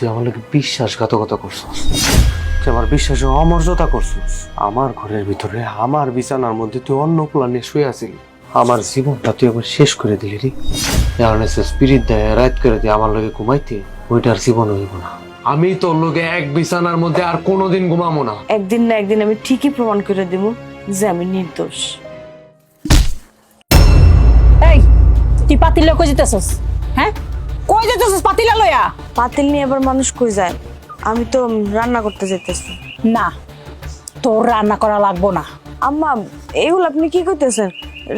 তুই আমার লোকে বিশ্বাসঘাতকতা করছিস। তুই আমার বিশ্বাসে অমর্যাদা করছিস। আমার ঘরের ভিতরে আমার বিছানার মধ্যে তুই অন্য প্ল্যানে শুয়ে আছিলি। আমার জীবনটা তুই একবার শেষ করে দিলি রে। এখন এসে স্পিরিট দেয় রাত করে দিয়ে আমার লোকে ঘুমাইতে ওইটার জীবন হইব না। আমি তোর লোকে এক বিছানার মধ্যে আর কোনোদিন ঘুমাবো না। একদিন না একদিন আমি ঠিকই প্রমাণ করে দেব যে আমি নির্দোষ। এই তুই পাতিলা কই যেতেছস? হ্যাঁ? কই যেতেছস পাতিলা লয়া পাতিল নিয়ে আবার মানুষ কই যায়? আমি তো রান্না করতে যেতেছি না তোর রান্না করা লাগবো না। আম্মা এগুলো আপনি কি করতেছেন?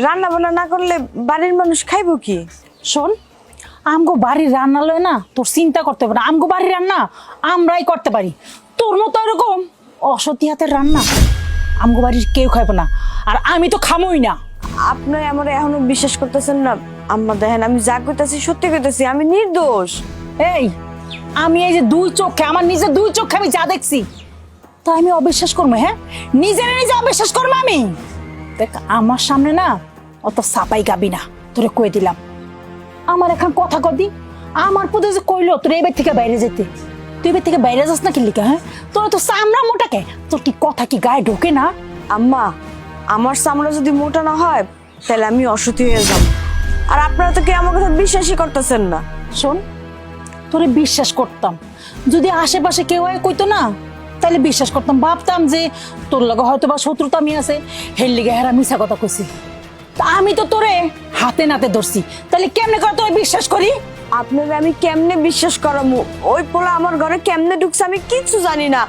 রান্না বান্না না করলে বাড়ির মানুষ খাইবো কি? শোন আমগো বাড়ির রান্না লয় না তোর চিন্তা করতে হবে না। আমগো বাড়ির রান্না আমরাই করতে পারি। তোর মতো এরকম অসতী হাতের রান্না আমগো বাড়ির কেউ খাইবে না। আর আমি তো খামই না। আপনি আমার এখনও বিশ্বাস করতেছেন না? আম্মা দেখেন আমি যা করতেছি সত্যি করতেছি আমি নির্দোষ। এই আমি এই যে দুই চোখে আমার নিজের দুই চোখে আমি যা দেখছি তা আমি অবিশ্বাস করব হ্যাঁ? নিজের নিজে অবিশ্বাস করব আমি। দেখ আমার সামনে না অত সাপাই গাবি না তোরে কয়ে দিলাম। আমার এখন কথা কদি আমার পদে যে কইলো তোর এবার থেকে বাইরে যেতে। তুই এবার থেকে বাইরে যাস না কি লিখা হ্যাঁ? তোর তো সামরা মোটাকে তোর কি কথা কি গায়ে ঢোকে না? আম্মা আমার চামড়া যদি মোটা না হয় তাহলে আমি অসতী হয়ে যাব। আর আপনারা তো কি আমার কথা বিশ্বাসই করতেছেন না। শোন তোরে বিশ্বাস করতাম। যদি আশেপাশে কেউ আয় কইতো না তাহলে বিশ্বাস করতাম। ভাবতাম যে তোর লগে হয়তো বা শত্রুতা আমি আছে হের লিগে হেরা মিছা কথা কইছি। তা আমি তো তোরে হাতে নাতে ধরছি। তাহলে কেমনে করে তোরে বিশ্বাস করি? আপনারা আমি কেমনে বিশ্বাস করামু? ওই পোলা আমার ঘরে কেমনে ঢুকছে আমি কিচ্ছু জানি না।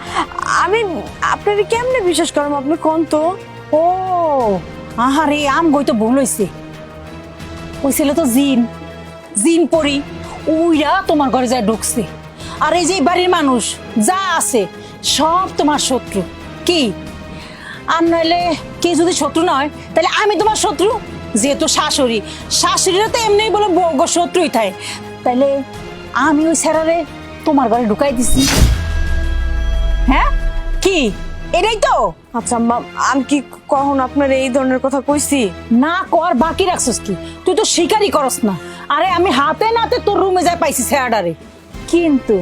আমি আপনারা কেমনে বিশ্বাস করামু? আপনি কোন তো? ও, আহারে, আম গই তো ভুল হইছে ওই ছেলে তো জিন জিন পরি, উইরা তোমার ঘরে যায় ঢুকছে। আর এই যে বাড়ির মানুষ, যা আছে, সব তোমার শত্রু। কি? আর নইলে কে যদি শত্রু নয়, তাহলে আমি তোমার শত্রু? যেহেতু শাশুড়ি শাশুড়িরা তো এমনি বলে বর্গ শত্রুই থাকে। তাহলে আমি ওই স্যারারে তোমার ঘরে ঢুকাই দিছি। হ্যাঁ? কি? এটাই তো? আচ্ছা আম্মা আমি কি কখন আপনার এই ধরনের কথা কইছি? না কর বাকি রাখছিস কি? তুই তো স্বীকারই করস না। আরে আমি হাতে নাতে তোর রুমে যাই পাইছি স্যারাডারে কিন্তু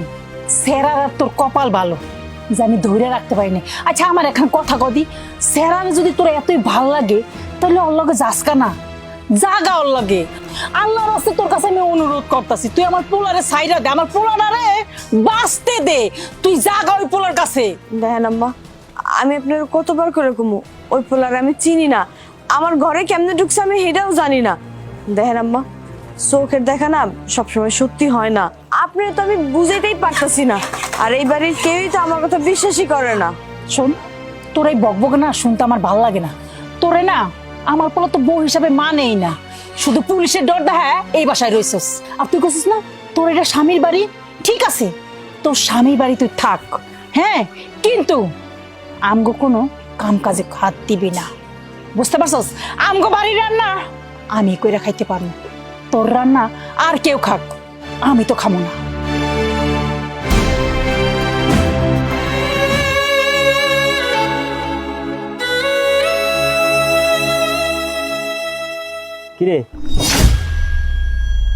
স্যারার আর তোর কপাল ভালো যে আমি ধরে রাখতে পারিনি আচ্ছা আমার এখন কথা কদি স্যারারে যদি তোর এতই ভালো লাগে তাহলে ওর লগে যাসকা না? জাগা ওর লগে। আল্লাহর রাস্তে তোর কাছে আমি অনুরোধ করতেছি তুই আমার পোলারে সাইডা দে আমার পোলারে বাঁচতে দে। তুই জাগা ওই পোলার কাছে। দেখেন আম্মা আমি আপনার কতবার করে কমু ওই পোলার আমি চিনি না। আমার ঘরে কেমনে ঢুকছে আমি সেটাও জানি না। দেখেন আম্মা, চোখের দেখা না সবসময় সত্যি হয় না। আপনি তো আমি বুঝাইতেই পারতাছি না। আর এই বাড়ির কেউই তো আমার কথা বিশ্বাসই করে না। শোন, তোর এই বকবক না শুনতে আমার ভালো লাগে না। তোরে না আমার পোলা তো বউ হিসাবে মানেই না। শুধু পুলিশের ডর দেখা এই বাসায় রয়েছিস আর তুই করছিস না, তোর এটা স্বামীর বাড়ি? ঠিক আছে, তোর স্বামীর বাড়ি তুই থাক। হ্যাঁ কিন্তু আমগো কোনো কাম কাজে হাত দিবি না। বুঝতে পারছস? আমগো বাড়ির রান্না আমি কইরা খাইতে পারব। তোর রান্না আর কেউ খাক আমি তো খামো না। কিরে?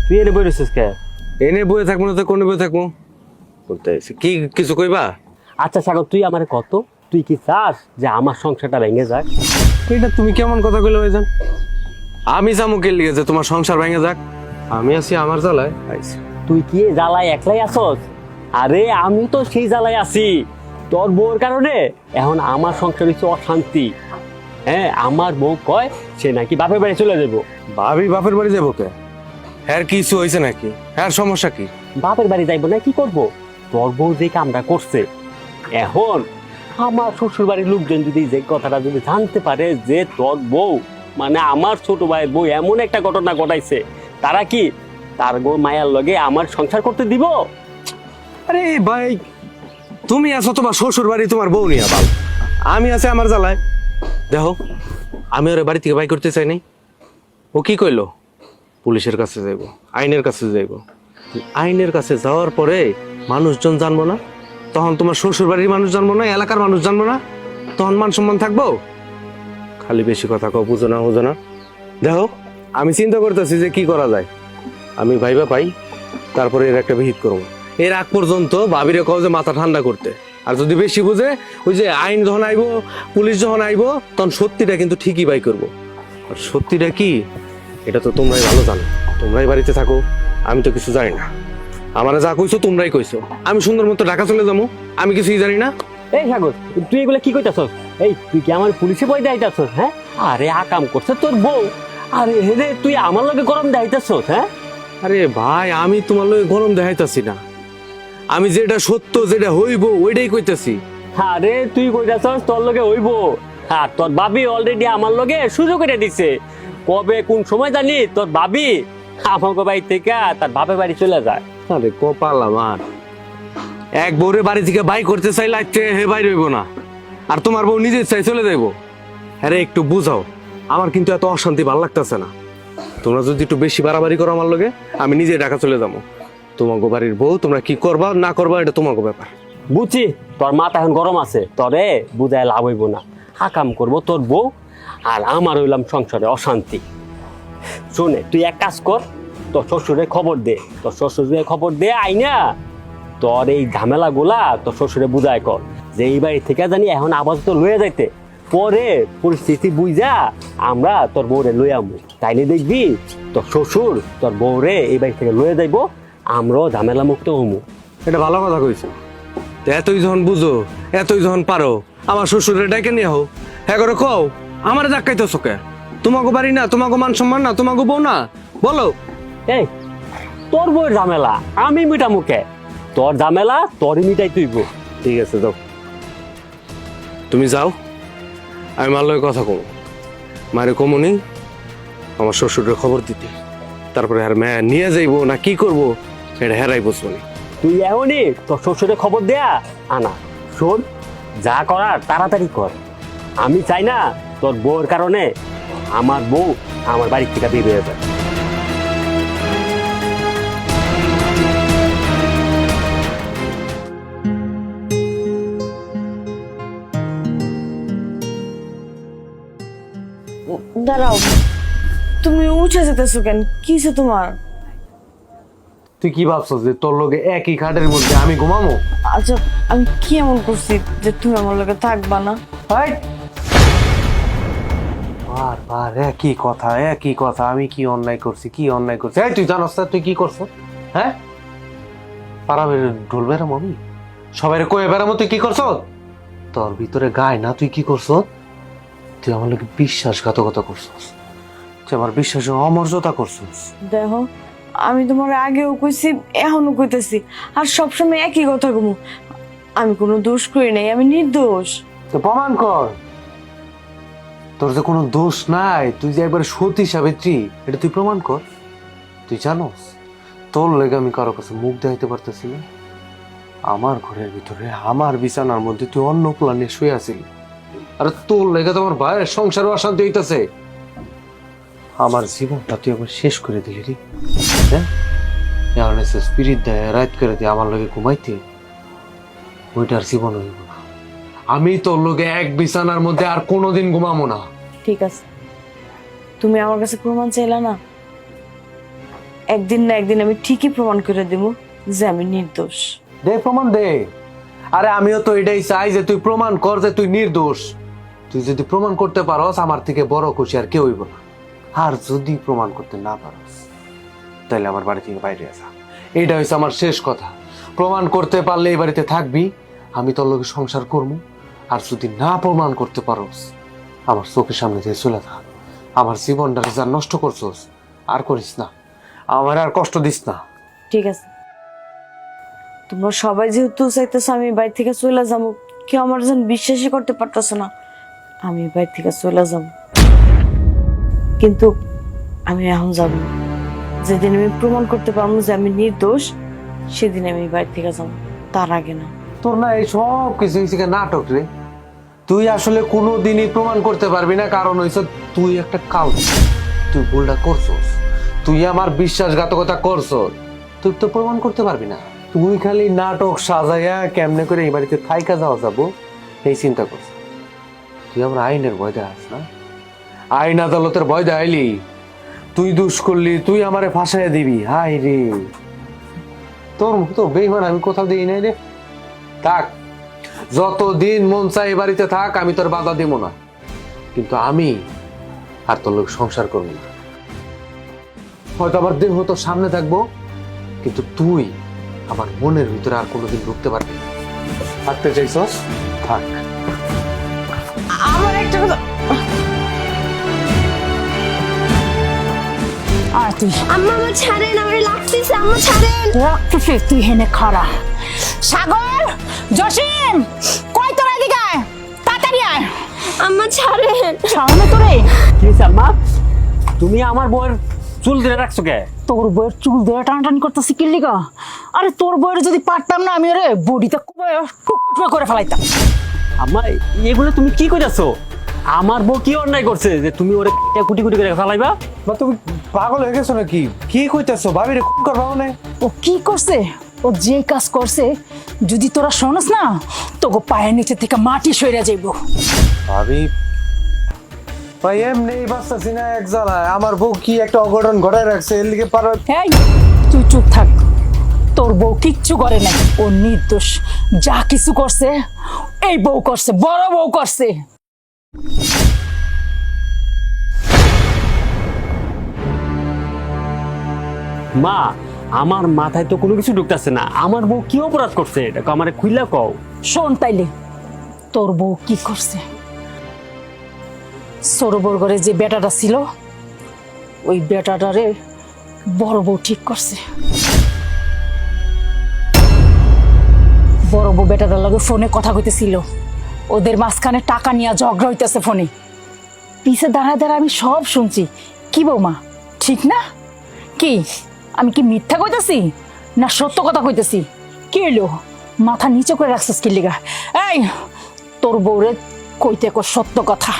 তুই এনে বই রয়েছিস কে? এনে বয়ে থাকব না তো কোনে বয়ে থাকব? বলতে। কি কিছু কইবা? আচ্ছা সাগর তুই আমার কত? তুই কি চাস যে আমার সংসারটা ভেঙে যাক? এটা তুমি কেমন কথা কইলে ভাইজান? আমি জামুকের লিগে যে তোমার সংসার ভেঙে যাক। আমি আছি আমার জ্বালায়। তুই কি জ্বালায় একলাই আসস আরে আমি তো সেই জ্বালায় আছি। তোর বউর কারণে এখন আমার সংসার হচ্ছে অশান্তি। হ্যাঁ আমার বউ কয় সে নাকি বাপের বাড়ি চলে যাব। ভাবি বাপের বাড়ি যাব কে? হ্যার কিছু হয়েছে নাকি? হ্যার সমস্যা কি? বাপের বাড়ি যাইবো না কি করব? তোর বউ যে কামটা করছে এখন আমার শ্বশুর বাড়ির লোকজন যদি যে কথাটা যদি জানতে পারে যে তোর বউ মানে আমার ছোট ভাইয়ের বউ এমন একটা ঘটনা ঘটাইছে তারা কি তার বউ মায়ার লগে আমার সংসার করতে দিব? আরে ভাই তুমি আছো তোমার শ্বশুর বাড়ি তোমার বউ নিয়ে বাল। আমি আছি আমার জ্বালায়। দেখো আমি ওর বাড়ি থেকে বাই করতে চাই নাই ও কি কইলো? পুলিশের কাছে যাইব আইনের কাছে যাইব। আইনের কাছে যাওয়ার পরে মানুষজন জানব না? তখন তোমার শ্বশুর বাড়ির মানুষ জানব না, এলাকার মানুষ জানব না? তখন মান সম্মান থাকব? খালি বেশি কথা কও, বুঝো না বুঝো না। দেখো, আমি চিন্তা করতেছি যে কি করা যায়। আমি ভাইবা পাই, তারপরে এর একটা বিহিত করব। এর আগ পর্যন্ত ভাবিরে কও যে মাথা ঠান্ডা করতে। আর যদি বেশি বুঝে, ওই যে আইন যখন আইবো, পুলিশ যখন আইবো, তখন সত্যিটা কিন্তু ঠিকই বাই করব। আর সত্যিটা কি? এটা তো তোমরাই ভালো জানো। তোমরাই বাড়িতে থাকো, আমি তো কিছু জানি না। আমারে যা কইছো তোমরাই কইছো। আমি সুন্দর মতো ঢাকা চলে যাব আমি কিছুই জানি না। এই সাগর তুই এগুলা কি কইতাছস? এই তুই কি আমার পুলিশে বই দেখাইতাছস হ্যাঁ? আরে আকাম করছে তোর বউ। আরে রে তুই আমার লগে গরম দেখাইতাছস হ্যাঁ? আরে ভাই আমি তোমার লগে গরম দেখাইতাছি না। আমি যেটা সত্য যেটা হইব ওইটাই কইতাছি। আরে তুই কইতাছস তোর লগে হইব। আর তোর ভাবি অলরেডি আমার লগে সুযোগ করে দিছে। কবে কোন সময় জানি তোর ভাবি আমাকে বাড়ি থেকে তার বাপের বাড়ি চলে যায়। আরে কপাল আমার। এক বউরে বাড়ি থেকে বাই করতে চাই লাগতে হে বাই রইব না। আর তোমার বউ নিজে চাই চলে যাইব। আরে, একটু বুঝাও, আমার কিন্তু এত অশান্তি ভালো লাগতেছে না। তোমরা যদি একটু বেশি বাড়াবাড়ি করো আমার লগে, আমি নিজে ঢাকা চলে যাব। তোমাকে বাড়ির বউ, তোমরা কি করবা, না করবা, এটা তোমাকে ব্যাপার। বুঝছি, তোর মাথা এখন গরম আছে। তরে বুঝায় লাভ হইব না। হাকাম করব তোর বউ, আর আমার হইলাম সংসারে অশান্তি। শুনে, তুই এক কাজ কর তোর শ্বশুরে খবর দে। তোর শ্বশুরে খবর দে, আইনা। তোর এই ঝামেলা গুলা তোর শ্বশুরে বুঝায় কর। যে এই বাড়ি থেকে জানি এখন আপাতত লয়ে যাইতে। পরে পরিস্থিতি বুঝা আমরা তোর বউরে লয়ে আমু তাইলে দেখবি তোর শ্বশুর তোর বউরে এই বাড়ি থেকে লয়ে যাইবো, আমরাও ঝামেলা মুক্ত হমু। এটা ভালো কথা কইছো। তো এতই যখন বুঝো, এতই যখন পারো, আমার শ্বশুরে ডেকে নিয়ে হও হ্যাঁ করে কও, আমার ডাকাইতো চোখে তোমাকে বাড়ি না তোমাকে মান সম্মান না তোমাকে বউ না? বলো। এই তোর বউয়ের ঝামেলা আমি মিটা মুখে। তোর ঝামেলা তোরই মিটাই তুইব। ঠিক আছে যাও। তুমি যাও আমি মার লগে কথা কমো। মারে কমনি আমার শ্বশুরের খবর দিতে। তারপরে আর মেয়া নিয়ে যাইবো না কি করব এটা হেরাই বসবো তুই এমনই তোর শ্বশুরে খবর দেয়া আনা। শোন যা করার তাড়াতাড়ি কর। আমি চাই না তোর বউয়ের কারণে আমার বউ আমার বাড়ির থেকে বের হয়ে যায় দাঁড়াও। তুমি উঠে যেতেছো কেন? কিসে তোমার? তুই কি ভাবছস যে তোর লগে একই খাটের মধ্যে আমি ঘুমামো? আচ্ছা আমি কি এমন করছি যে তুমি আমার লগে থাকবা না? বার বার একই কথা একই কথা। আমি কি অন্যায় করছি কি অন্যায় করছি? এই তুই জানোস না তুই কি করছ? হ্যাঁ পাড়া বের ঢোল বেরাম আমি? সবাই কয়ে বেড়ামো তুই কি করছ? তোর ভিতরে গায় না তুই কি করছ? তুই আমার লোকে বিশ্বাসঘাতকতা করছস। তুই আমার বিশ্বাসে অমর্যাদা করছস। দেখো আমি তোমার আগেও কইছি এখনও কইতেছি আর সবসময় একই কথা কমু। আমি কোনো দোষ করি নাই আমি নির্দোষ। তো প্রমাণ কর। তোর যে কোনো দোষ নাই তুই যে একবার সতী সাবিত্রী এটা তুই প্রমাণ কর। তুই জানোস তোর লেগে আমি কারও কাছে মুখ দেখাইতে পারতেছি না। আমার ঘরের ভিতরে আমার বিছানার মধ্যে তুই অন্য প্লানে শুয়ে আছিলি। আরে তোর লেগে তোমার ভাইয়ের সংসারও অশান্তি হইতাছে। আমার জীবনটা তুই একবার শেষ করে দিলি রে। হ্যাঁ? এখন এসে স্পিরিট দেয় রাত করে দিয়ে আমার লগে ঘুমাইতে। ওইটার জীবন হইব না। আমি তোর লোকে এক বিছানার মধ্যে আর কোনোদিন ঘুমাবো না। ঠিক আছে। তুমি আমার কাছে প্রমাণ চাইলা না? একদিন না একদিন আমি ঠিকই প্রমাণ করে দেব যে আমি নির্দোষ। দে প্রমাণ দে। আরে আমিও তো এটাই চাই যে তুই প্রমাণ কর যে তুই নির্দোষ। তুই যদি প্রমাণ করতে পারস, আমার থেকে বড় খুশি আর কেউ হইব আর যদি প্রমাণ করতে না পারস তাহলে আমার বাড়ি থেকে বাইরে আসা এইটা হচ্ছে আমার শেষ কথা। প্রমাণ করতে পারলে এই বাড়িতে থাকবি, আমি তোর লোকের সংসার করব। আর যদি না প্রমাণ করতে পারস, আমার চোখের সামনে দিয়ে চলে থাক আমার জীবনটা যা নষ্ট করছস, আর করিস না। আমার আর কষ্ট দিস না। ঠিক আছে। তোমরা সবাই যেহেতু চাইতেছো আমি বাড়ি থেকে চলে যাব, কেউ আমার যেন বিশ্বাসই করতে পারতেছো না। আমি বাড়ি থেকে চলে যাব। কিন্তু আমি এখন যাব। যেদিন আমি প্রমাণ করতে পারব যে আমি নির্দোষ, সেদিন আমি বাড়ি থেকে যাব। তার আগে না। তোর না এই সব কিছু কিছু নাটক রে। তুই আসলে কোনো দিনই প্রমাণ করতে পারবি না, কারণ হইছে তুই একটা কাউ তুই ভুলটা করছস। তুই আমার বিশ্বাসঘাতকতা করছস। তুই তো প্রমাণ করতে পারবি না। তুই খালি নাটক সাজাইয়া কেমনে করে এই বাড়িতে থাইকা যাওয়া যাব, এই চিন্তা করছ তুই আমার আইনের ভয় দেখাস না? আইন আদালতের ভয় দেখাইলি তুই দুষ করলি, তুই আমারে ফাঁসাইয়া দিবি। হাই রে। তোর মতো বেইমান আমি কোথাও দিই নাই রে। থাক, যতদিন মন চাই বাড়িতে থাক, আমি তোর বাধা দিব না। কিন্তু আমি আর তোর লোক সংসার করব না। হয়তো আমার দেহ তোর সামনে থাকব, কিন্তু তুই আমার মনের ভিতরে আর কোনোদিন ঢুকতে পারবি থাকতে চাইছস? থাক। একটা কথা আর তুই। আম্মা আমার ছাড়েন আমার লাগতেছে আম্মা ছাড়েন। তুই হেনে খারা। সাগর জসিম কই তোর এদিকে আয়। তাড়াতাড়ি আয়। আম্মা ছাড়েন। তোরে? কি আম্মা? তুমি আমার বউয়ের চুল ধরে রাখছো কে? তোর বইয়ের চুল ধরে টানাটানি করতেছি কি লিগা? আরে তোর বইয়ের যদি পারতাম না আমি রে বডিতে টুকরো করে ফেলাইতাম। আম্মা এগুলো তুমি কি কইতাছো? আমার বউ কি অন্যায় করছে যে তুমি ওরে কুটি কুটি করে ফেলাইবা? বা তুমি পাগল হয়ে গেছো নাকি? কি কইতেছো? ভাবি রে খুব করবা মানে? ও কি করছে? ও যে কাজ করছে যদি তোরা শোনস না তোকে পায়ের নিচে থেকে মাটি সইরা যাইব। ভাবি ভাই এমনি বাঁচতেছি না এক জ্বালায়। আমার বউ কি একটা অঘটন ঘটায় রাখছে? এর লিগে পারো এই তুই চুপ থাক। তোর বউ কিচ্ছু করে নাই। ও নির্দোষ। যা কিছু করছে এই বউ করছে বড় বউ করছে। মা, আমার মাথায় তো কোনো কিছু ঢুকতেছে না। আমার বউ কি অপরাধ করছে এটা আমার খুইলা কও। শোন তাইলে, তোর বউ কি করছে? সরোবর ঘরে যে বেটাটা ছিল, ওই বেটাটারে বড় বউ ঠিক করছে। বড় বউ বেটাটার লগে ফোনে কথা কইতেছিল। ওদের মাঝখানে টাকা নিয়ে ঝগড়া হইতেছে ফোনে। পিছে দাঁড়ায় দাঁড়া আমি সব শুনছি। কি বৌমা? ঠিক না? কি? আমি কি মিথ্যা কইতেছি? না সত্য কথা কইতেছি? কি এলো মাথা নিচে করে রাখছিস কি লিগা? এই তোর বউরে কইতে কো সত্য কথা?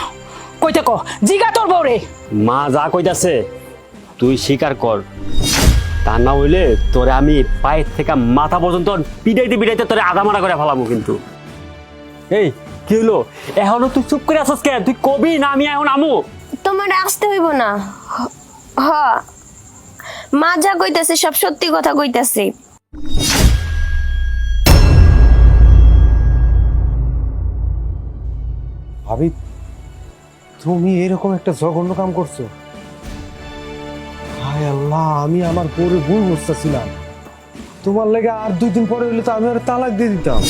কইতে কো জিগা তোর বউরে! মা যা কইতাছে তুই স্বীকার কর। তা না হইলে তোরে আমি পায়ের থেকে মাথা পর্যন্ত পিটাইতে পিটাইতে তোরে আদামারা করে ফেলামু কিন্তু। এই কি হলো? এখনও তুই চুপ করে আছিস কেন? তুই কবি না আমি এখন আমু? তোমার আসতে হইব না। হ- হ। মা যা কইতাছে সব সত্যি কথা কইতাছে। ভাবি তুমি এরকম একটা জঘন্য কাম করছ। হায় আল্লাহ আমি আমার পরে ভুল বুঝতেছিলাম। তোমার লেগে আর দুই দিন পরে হইলে তো আমি আর তালাক দিয়ে দিতাম।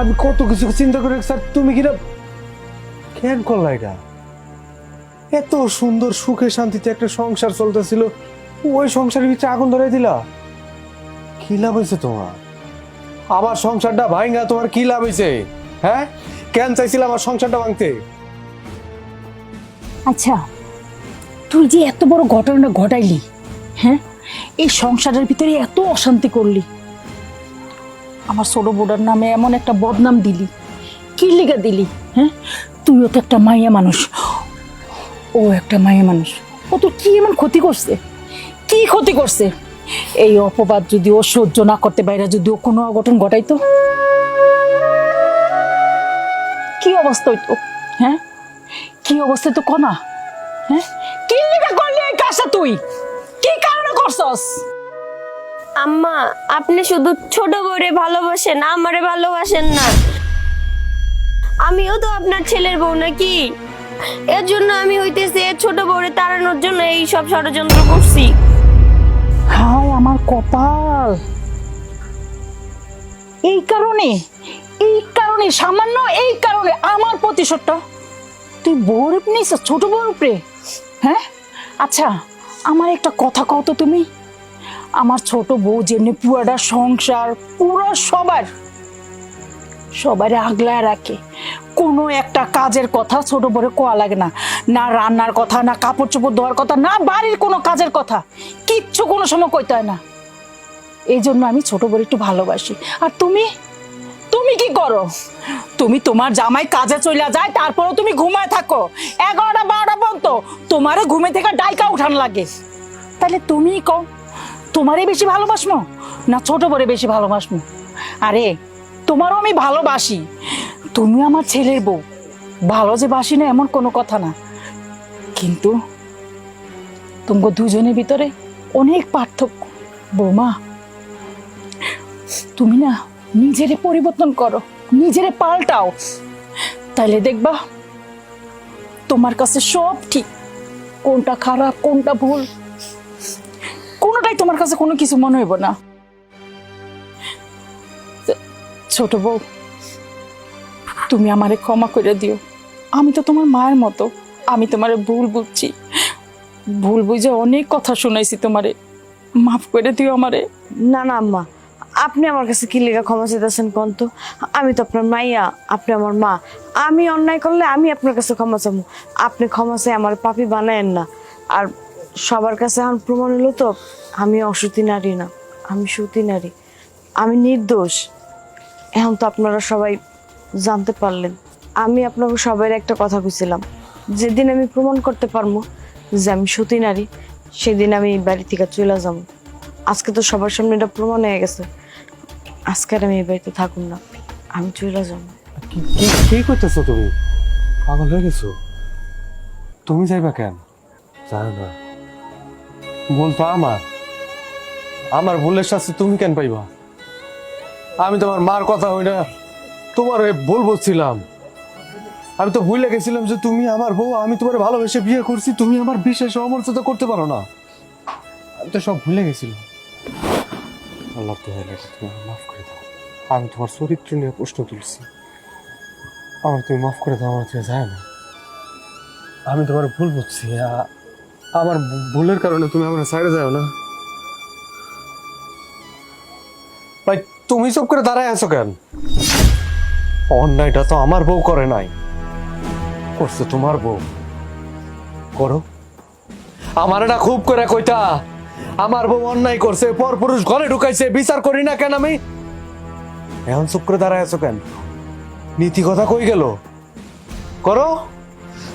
আমি কত কিছু চিন্তা করে স্যার, তুমি কিনা কেন করলা এটা? এত সুন্দর সুখে শান্তিতে একটা সংসার চলতেছিল, ওই সংসারের ভিতরে আগুন ধরে দিলা? কি লাভ হয়েছে তোমার? আমার সংসারটা ভাঙ্গা তোমার কি লাভ হয়েছে? হ্যাঁ? কেন চাইছিল আমার সংসারটা ভাঙতে? আচ্ছা তুই যে এত বড় ঘটনা ঘটাইলি হ্যাঁ? এই সংসারের ভিতরে এত অশান্তি করলি। আমার ছোট বোর্ডার নামে এমন একটা বদনাম দিলি। কি লিগা দিলি হ্যাঁ? তুইও তো একটা মাইয়া মানুষ। ও একটা মাইয়া মানুষ। ও তো কি এমন ক্ষতি করছে? কি ক্ষতি করছে? এই অপবাদ যদি ও সহ্য না করতে বাইরে যদি ও কোনো অঘটন ঘটাইতো? কি অবস্থা হইতো? হ্যাঁ? কি অবস্থা তো কনা? হ্যাঁ? কি লিগা করলি এই তুই? কি কারণে করছস? আম্মা, আপনি শুধু ছোট বউরে ভালোবাসেন, আমারে ভালোবাসেন না। আমিও তো আপনার ছেলের বউ নাকি? এর জন্য আমি হইতেছে ছোট বউরে তাড়ানোর জন্য এই সব ষড়যন্ত্র করছি। হায়, আমার কপাল। এই কারণে এই কারণে, সামান্য এই কারণে আমার প্রতিশোধটা। তুই বউর নিস ছোট বউর হ্যাঁ? আচ্ছা আমার একটা কথা কও তো তুমি। আমার ছোট বউ যেমনি পুরাটা সংসার, পুরো সবার সবার আগলায় রাখে। কোনো একটা কাজের কথা ছোট বড় কোয়া লাগে না। না রান্নার কথা, না কাপড় চোপড় ধোয়ার কথা, না বাড়ির কোনো কাজের কথা। কিচ্ছু কোনো সময় কইতে হয় না। এই জন্য আমি ছোট বড় একটু ভালোবাসি। আর তুমি? তুমি কি করো? তুমি তোমার জামাই কাজে চলে যায়, তারপরও তুমি ঘুমায় থাকো। এগারোটা, বারোটা পর্যন্ত তোমারে ঘুমে থেকে ডাইকা উঠান লাগে। তাহলে তুমিই কও তোমারই বেশি ভালোবাসমো না ছোট বড়ে বেশি ভালোবাসমো আরে, তোমারও আমি ভালোবাসি। তুমি আমার ছেলের বউ। ভালো যে বাসি না এমন কোনো কথা না। কিন্তু তোমাকে দুজনের ভিতরে অনেক পার্থক্য। বৌমা, তুমি না নিজেরে পরিবর্তন করো, নিজেরে পাল্টাও। তাইলে দেখবা, তোমার কাছে সব ঠিক। কোনটা খারাপ, কোনটা ভুল কোনোটাই তোমার কাছে কোনো কিছু মনে হইব না। ছোট বউ, তুমি আমারে ক্ষমা করে দিও। আমি তো তোমার মায়ের মতো, আমি তোমারে ভুল বুঝছি। ভুল বুঝে অনেক কথা শুনাইছি তোমারে। মাফ করে দিও আমারে। না না, আম্মা, আপনি আমার কাছে কি লেখা ক্ষমা চাইতেছেন কোন তো? আমি তো আপনার মাইয়া, আপনি আমার মা। আমি অন্যায় করলে আমি আপনার কাছে ক্ষমা চাবো। আপনি ক্ষমা চাই, আমার পাপি বানায়েন না। আর সবার কাছে এখন প্রমাণ হলো তো, আমি অসতী নারী না, আমি সতী নারী, আমি নির্দোষ। এখন তো আপনারা সবাই জানতে পারলেন, আমি আপনাকে সবাই একটা কথা বুঝছিলাম যেদিন আমি প্রমাণ করতে পারব যে আমি সতী নারী, সেদিন আমি বাড়ি থেকে চলে যাব। আজকে তো সবার সামনে এটা প্রমাণ হয়ে গেছে, আজকে আর আমি এই বাড়িতে থাকুন না, আমি চলে যাব। কি করতেছো তুমি? পাগল হয়ে গেছো? তুমি যাইবা কেন? জানো না। বলতো আমার। আমার ভুলের শাস্তি তুমি কেন পাইবা? আমি তোমার মার কথা হই না তোমার ভুল বলছিলাম আমি তো ভুলে গেছিলাম যে তুমি আমার বউ আমি তোমার ভালোবেসে বিয়ে করছি তুমি আমার বিশেষ অমর্যাদা করতে পারো না। আমি তো সব ভুলে গেছিলাম। আল্লাহ তো হয়ে গেছে তুমি মাফ করে দাও। আমি তোমার চরিত্র নিয়ে প্রশ্ন তুলছি। আমার তুমি মাফ করে দাও আমার থেকে যায় না। আমি তোমার ভুল বুঝছি আমার ভুলের কারণে তুমি আমার সাইডে যাও না। ভাই, তুমি চুপ করে দাঁড়ায় আছো কেন? অন্যায়টা তো আমার বউ করে নাই। করছে তোমার বউ। করো। আমার এটা খুব করে কইতা, আমার বউ অন্যায় করছে পর পুরুষ ঘরে ঢুকাইছে, বিচার করি না কেন আমি? এখন চুপ করে দাঁড়ায় আছো কেন? নীতি কথা কই গেল? করো।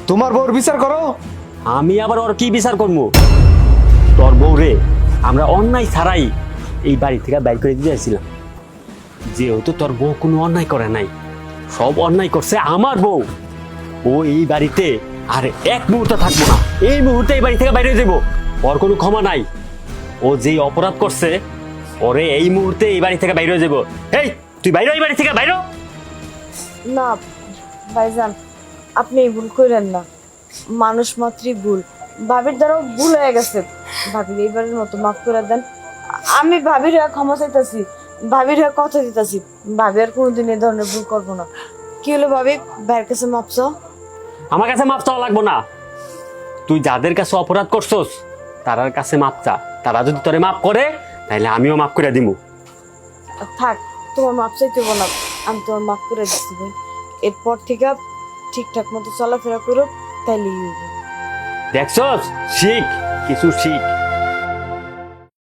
তোমার বউর বিচার করো। আমি আবার ওর কি বিচার করব তোর বউ রে, আমরা অন্যায় ছাড়াই এই বাড়ি থেকে বাইর করে দিয়ে আসছিলাম। যেহেতু তোর বউ কোনো অন্যায় করে নাই, সব অন্যায় করছে আমার বউ। ও এই বাড়িতে আর এক মুহূর্ত থাকব না, এই মুহূর্তে এই বাড়ি থেকে বাইরে যাব। ওর কোনো ক্ষমা নাই। ও যেই অপরাধ করছে, ওরে এই মুহূর্তে এই বাড়ি থেকে বাইরে যাব। এই তুই বাইরে এই বাড়ি থেকে, বাইরে না, ভাইজান, আপনি ভুল করেন না। মানুষ মাত্রই ভুল। ভাবির দ্বারাও ভুল হয়ে গেছে। ভাবির এইবারের মতো মাফ করে দেন। আমি ভাবির হয়ে ক্ষমা চাইতাছি ভাবির হয়ে কথা দিতেছি। ভাবি আর কোনোদিন এই ধরনের ভুল করব না। কি হলো ভাবি? ভাইয়ের কাছে মাপ চাও? আমার কাছে মাপ চাওয়া লাগবো না। তুই যাদের কাছে অপরাধ করছস তারার কাছে মাপ চা। তারা যদি তোরে মাপ করে তাহলে আমিও মাপ করে দিমু। থাক তোমার মাপ চাইতে বলো আমি তোমার মাফ করে দিচ্ছি ভাই। এরপর থেকে ঠিকঠাক মতো চলাফেরা করো তাইলেই হইবে দেখছস? শিখ কিছু শিখ।